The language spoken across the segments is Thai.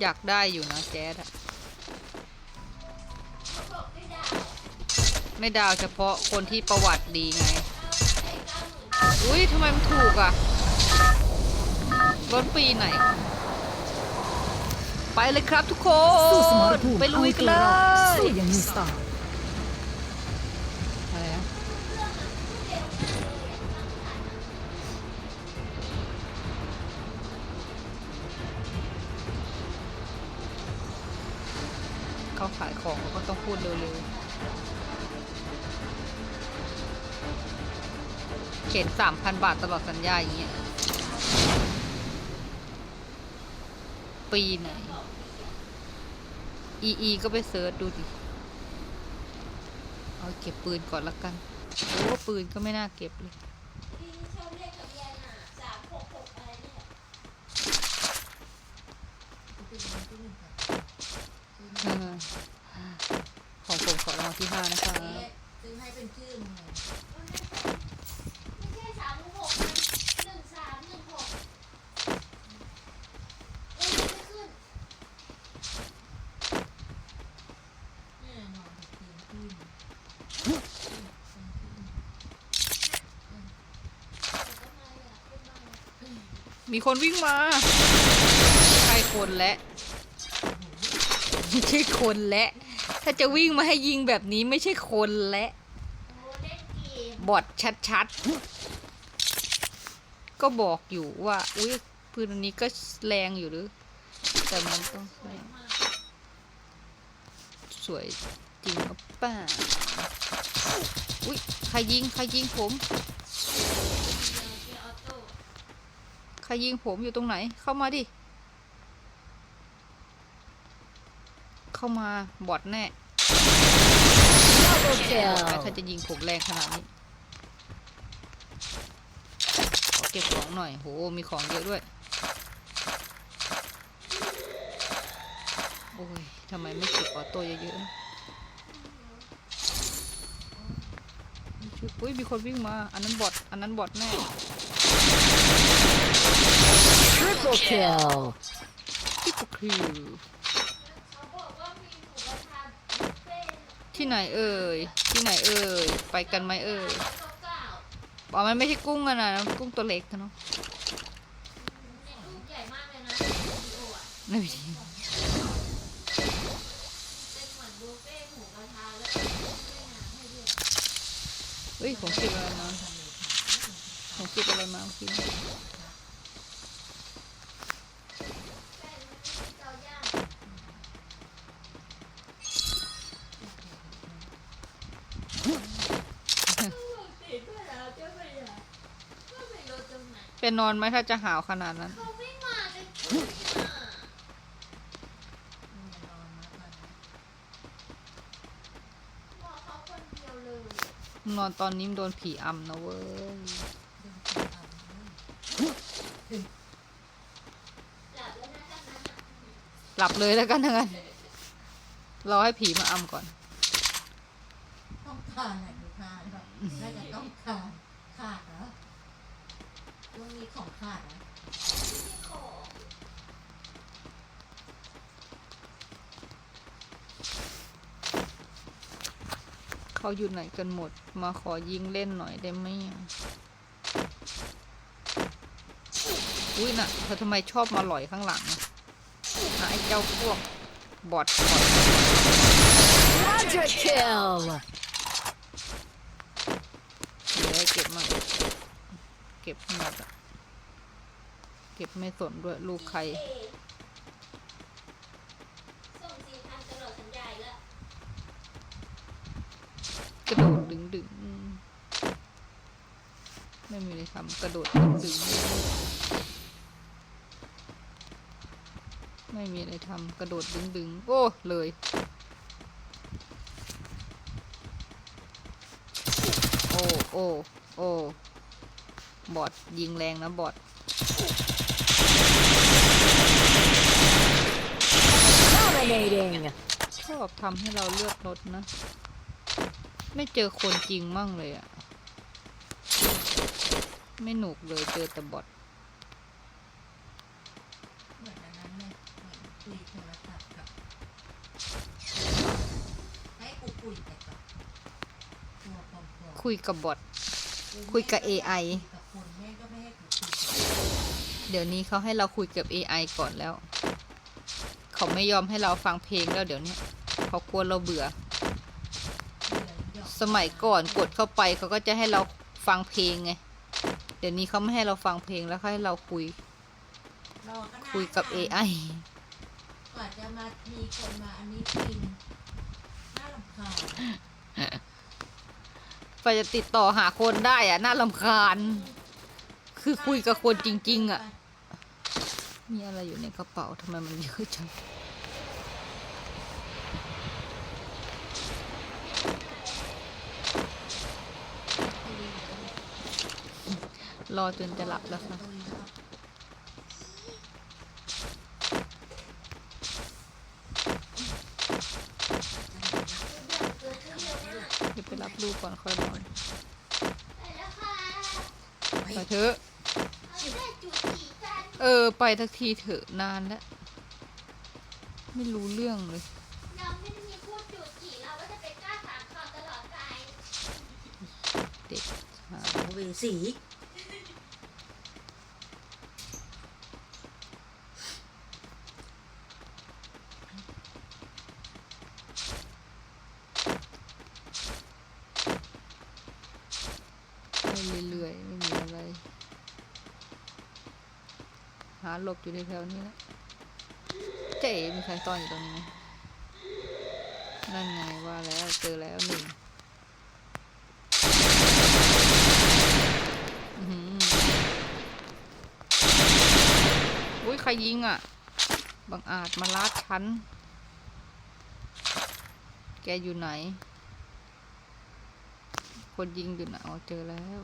อยากได้อยู่นะแจ๊ดอะไม่ดาวเฉพาะคนที่ประวัติดีไง อุ้ยทำไมมันถูกอะรถปีไหน ไปเลยครับทุกคสู้สมรนภูมิไปลุยกันเลอาให้ตัวรอดสู้ยอย่างมีสไตล์ เขาขายของเขาก็ต้องพูดเร็วๆ เข็นสามพันบาทตลอดสัญญาอย่างเงี้ย ปีไหน อีอีก็ไปเซิร์ชดูดิ เอาเก็บปืนก่อนละกันโอ้ปืนก็ไม่น่าเก็บเลย ที่ชอบเรียกทะเบียนอะสามหกหกอะไรเนี่ย เออ ของผมขอรางวัลที่ห้านะคะซื้อให้เป็นชื่อมึงไม่ใช่สามหกหนึ่งสามหนึ่งหกเอ้ยไม่ขึ้นเนี่ยนอนเตียนขึ้นมีคนวิ่งมาใช่คนและ ไม่ใช่คนและ ถ้าจะวิ่งมาให้ยิงแบบนี้ไม่ใช่คนและโอ้เล่นเกมบอดชัดๆ ก็บอกอยู่ว่า อุ้ยปืนอันนี้ก็แรงอยู่หรือ แต่มันต้องสวยจริงหรือเปล่าอุ้ยใครยิง ใครยิงผม ใครยิงผมอยู่ตรงไหน เข้ามาดิ เข้ามาบอดแน่ Double แน่ kill ใครจะยิงผมแรงขนาดนี้ขอเก็บของหน่อยโหมีของเยอะด้วย โอ้ยทำไมไม่เก็บออโต้เยอะๆนะอุ้ยมีคนวิ่งมา อันนั้นบอดอันนั้นบอดแน่ Triple kill ที่ก็คือ เขาบอกว่ามีหมูกระทะบุฟเฟ่ต์ ที่ไหนเอ่ย ที่ไหนเอ่ย ไปกันไหมเอ่ยเก้าเก้าบอกมันไม่ใช่กุ้งอะนะกุ้งตัวเล็กนะเนาะเนี่ยลูกใหญ่มากเลยนะวิดีโออะไม่มีเป็นเหมือนบุฟเฟ่ต์หมูกระทะแล้วก็มีด้วยน้ำให้ด้วยเฮ้ยผมเก็บอะไรมาผมเก็บอะไรมาเมื่ เป็นนอนไหมถ้าจะหาวขนาดนั้น เขาไม่มาเลยคุณอะบอกเขาคนเดียวเลยนอนตอนนี้มันโดนผีอำนะเว้ย หลับแล้วนะกันนั้นอะหลับเลยแล้วกันทั้งนั้นรอให้ผีมาอำก่อน ต้องคานไหนดูคานแบบน่าจะต้องคานขาดเหรอช่ว งนี้ของขาดเหรอที่ของเขาอยู่ไหนกันหมด มาขอยิงเล่นหน่อยได้ไหมอะอุ้ยน่ะเธอทำไมชอบมาหลอยข้างหลังอะน่ะไอ้เจ้าพวกบอดบอด Quadra kill เดี๋ยวให้เก็บมา เก็บให้หมดอะ เก็บไม่สนด้วยลูกใครกระโดดดึงดึงไม่มีอะไรทำกระโดดดึงดึงไม่มีอะไรทำกระโดดดึงดึงโอ้เลยโอ้โอ้โอ้บอดยิงแรงนะบอด แดงแดงไงชอบทำให้เราเลือดลดนะ ไม่เจอคนจริงมั่งเลยอะไม่หนุกเลยเจอแต่บอทคุยกับบตัอคุยกับบอทคุยกับ AI ไม่เดี๋ยวนี้เขาให้เราคุยกับ AI ก่อนแล้ว เขาไม่ยอมให้เราฟังเพลงแล้วเดี๋ยวนี้เขากลัวเราเบื่อ สมัยก่อนกดเข้าไปเขาก็จะให้เราฟังเพลงไง เดี๋ยวนี้เขาไม่ให้เราฟังเพลงแล้วเขาให้เราคุยรอก็นานคุยกับ AI กว่าจะมามีคนมาอันนี้จริงน่ารำคาญไปจะติดต่อหาคนได้อะน่าลำคาญ คือคุยกับคนจริง ๆอะ มีอะไรอยู่ในกระเป๋าทำไมมันเยอะจังรอจนจะหลับแล้วค่ะเดี๋ยวไปรับลูกก่อนค่อยนอนไปเถอะ เอาแค่จุดจีกัน เออ ไปทักทีเถอะนานแล้ว ไม่รู้เรื่องเลยเราไม่ได้มีพูดจุดจีเราว่าจะเป็นกล้าถามข่าวตลอดไปเด็กหาเวสี ไปเรื่อยๆ ไม่มีอะไร หาหลบอยู่ในแถวนี้แล้วเจ๋มีใครซ่อนอยู่ตรงนี้นั่นไงว่าแล้วเจอแล้วหนึ่งอื้อหืออุ้ยใครยิงอะ บังอาจมาลาดฉัน แกอยู่ไหน คนยิงอยู่ไหนอ๋อเจอแล้ว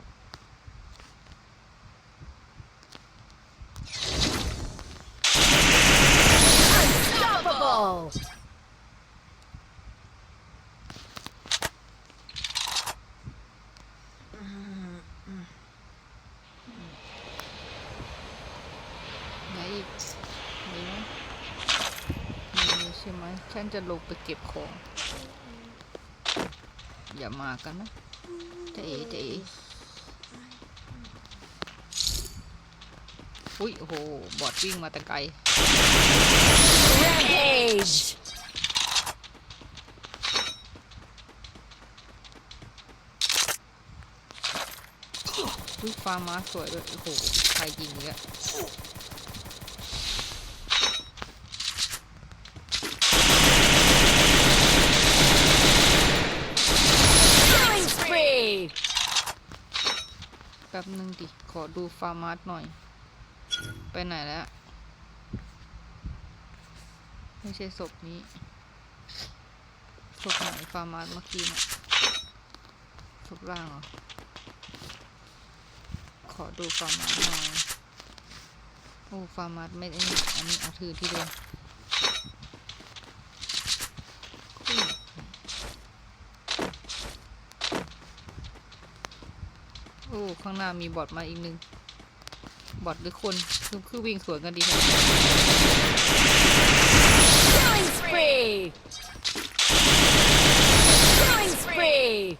นอีกมีไหมไมมีใช่ไหมฉันจะลงไปเก็บของ อย่ามากันนะเจ๊เจ๊อุ้ยโอ้โห บอดวิ่งมาแต่ไกล Rampage! อุ้ยฟ้าม้าสวยด้วย โอ้โห ใครยิงเนี่ย Killing spree! แป๊บนึงดิ ขอดูฟาร์มาสหน่อย ไปไหนแล้ว ไม่ใช่ศพนี้ศพไหนฟาร์มาสเมื่อกี้น่ะศพล่างเหรอ ขอดูฟาร์มาสหน่อย โอ้ฟาร์มาสไม่ได้นี่อันนี้เอาถือที่เดิมโอ้ ข้างหน้ามีบอทมาอีกหนึ่งบอทหรือคน คือคือวิ่งสวนกันดีแท้ Killing spree! Killing spree!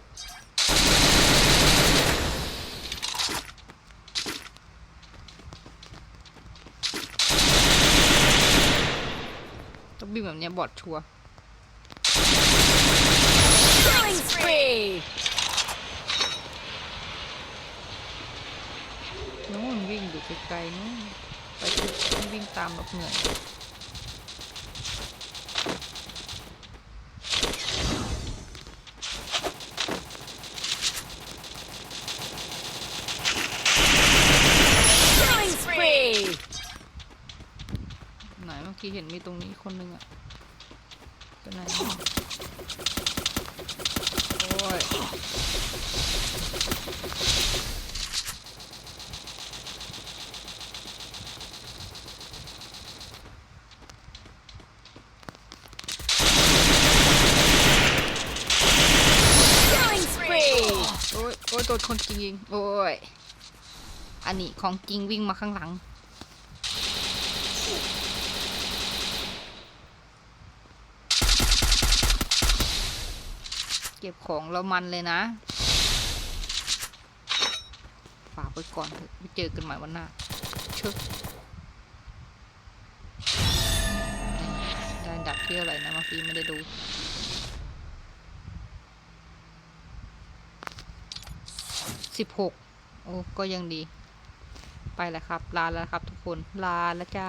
ต้องวิ่งแบบเนี้ยบอทชัวร์ Killing spree! นู้นวิ่งอยู่ไกลๆนู้นไปถึงต้องวิ่งตามแบบเหนื่อย Killing spree! ไหนเมื่อกี้เห็นมีตรงนี้คนหนึ่งอะไปไหนโอ้ยโอ้ยโอ้ยโดนคนจริงยิงโอ้ยอันนี้ของจริงวิ่งมาข้างหลัง ก็บของเรามันเลยนะ ฝากไว้ก่อนเถอะไว้เจอกันใหม่วันหน้าชอะได้ดับที่อะไรนะเมื่อกี้ไม่ได้ดูสิบหกโอ้ก็ยังดี ไปแล้วครับ ลาแล้วครับทุกคน ลาแล้วจ้า